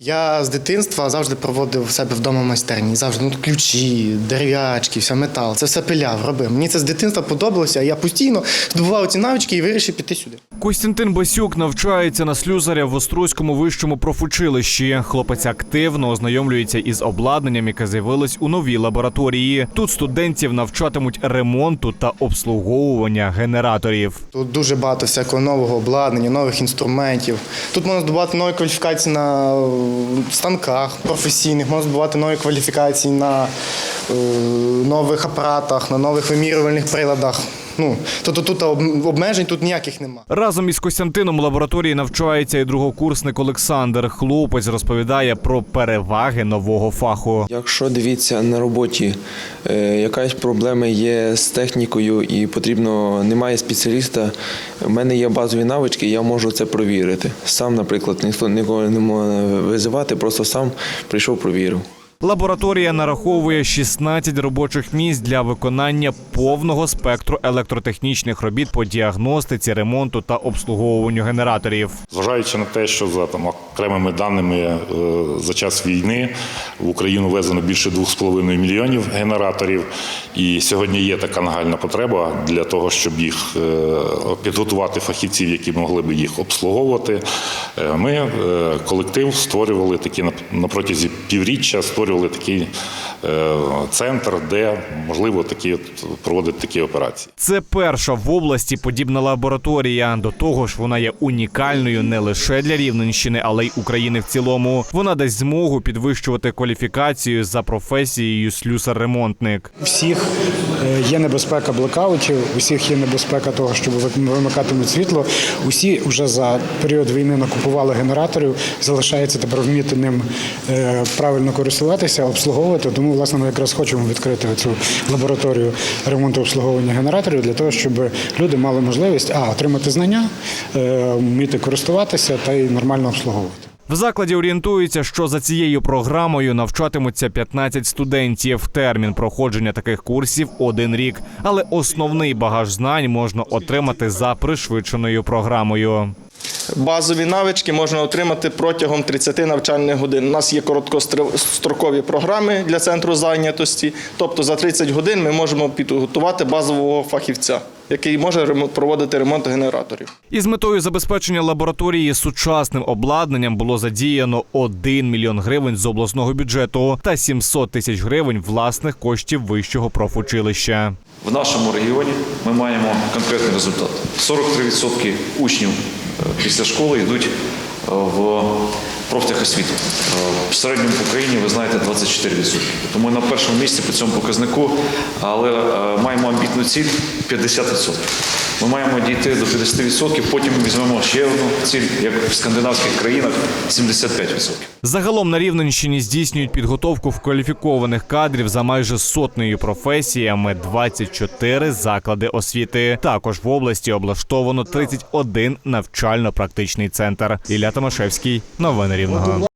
Я з дитинства завжди проводив в себе вдома майстерні. Завжди ну, ключі, дерев'ячки, все метал. Це все пиляв, робив. Мені це з дитинства подобалося, я постійно здобував ці навички і вирішив піти сюди. Костянтин Басюк навчається на слюсаря в Острозькому вищому профучилищі. Хлопець активно ознайомлюється із обладнанням, яке з'явилось у новій лабораторії. Тут студентів навчатимуть ремонту та обслуговування генераторів. Тут дуже багато всякого нового обладнання, нових інструментів. Тут можна здобувати нові кваліфікації на е, станках професійних, можна здобувати нові кваліфікації на е, нових апаратах, на нових вимірювальних приладах. Ну, тобто тут об- обмежень тут ніяких немає. Разом із Костянтином у лабораторії навчається і другокурсник Олександр. Хлопець розповідає про переваги нового фаху. Якщо дивіться на роботі, е, якась проблема є з технікою і потрібно, немає спеціаліста, в мене є базові навички, я можу це провірити. Сам, наприклад, ніхто нікого не може визивати, просто сам прийшов, провірив. Лабораторія нараховує 16 робочих місць для виконання повного спектру електротехнічних робіт по діагностиці, ремонту та обслуговуванню генераторів. Зважаючи на те, що за там окремими даними е, за час війни в Україну везено більше 2,5 мільйонів генераторів, і сьогодні є така нагальна потреба для того, щоб їх е, підготувати фахівців, які могли б їх обслуговувати. Е, Ми колектив створювали такі на протязі півріччя, створювали такий е, центр, де можливо такі от проводити такі операції. Це перша в області подібна лабораторія. До того ж, вона є унікальною не лише для Рівненщини, але й України в цілому. Вона дасть змогу підвищувати кваліфікацію за професією слюсар-ремонтник. Всіх е, є небезпека блекаутів, у всіх є небезпека того, щоб вимикатимуть світло. Усі вже за період війни накупували генераторів. Залишається тепер вміти ним е, правильно користуватися, обслуговувати. Тому, власне, ми якраз хочемо відкрити цю лабораторію ремонту обслуговування генераторів для того, щоб люди мали можливість а отримати знання, е, вміти користуватися та й нормально обслуговувати. В закладі орієнтуються, що за цією програмою навчатимуться 15 студентів. Термін проходження таких курсів один рік, але основний багаж знань можна отримати за пришвидшеною програмою. Базові навички можна отримати протягом 30 навчальних годин. У нас є короткострокові програми для центру зайнятості. Тобто за 30 годин ми можемо підготувати базового фахівця, який може проводити ремонт генераторів. Із метою забезпечення лабораторії сучасним обладнанням було задіяно 1 мільйон гривень з обласного бюджету та 700 тисяч гривень власних коштів вищого профучилища. В нашому регіоні ми маємо конкретний результат. 43% учнів е, після школи йдуть е, в профтехосвіту. Е, В середньому по країні, ви знаєте, 24%. Тому ми на першому місці по цьому показнику, але е, маємо амбітну ціль 50%. Ми маємо дійти до 50%, потім візьмемо ще одну ціль, як в скандинавських країнах 75%. Загалом на Рівненщині здійснюють підготовку в кваліфікованих кадрів за майже сотнею професіями 24 заклади освіти. Також в області облаштовано 31 навчально-практичний центр. Ілля Томашевський, новини തരുന്നതാണ്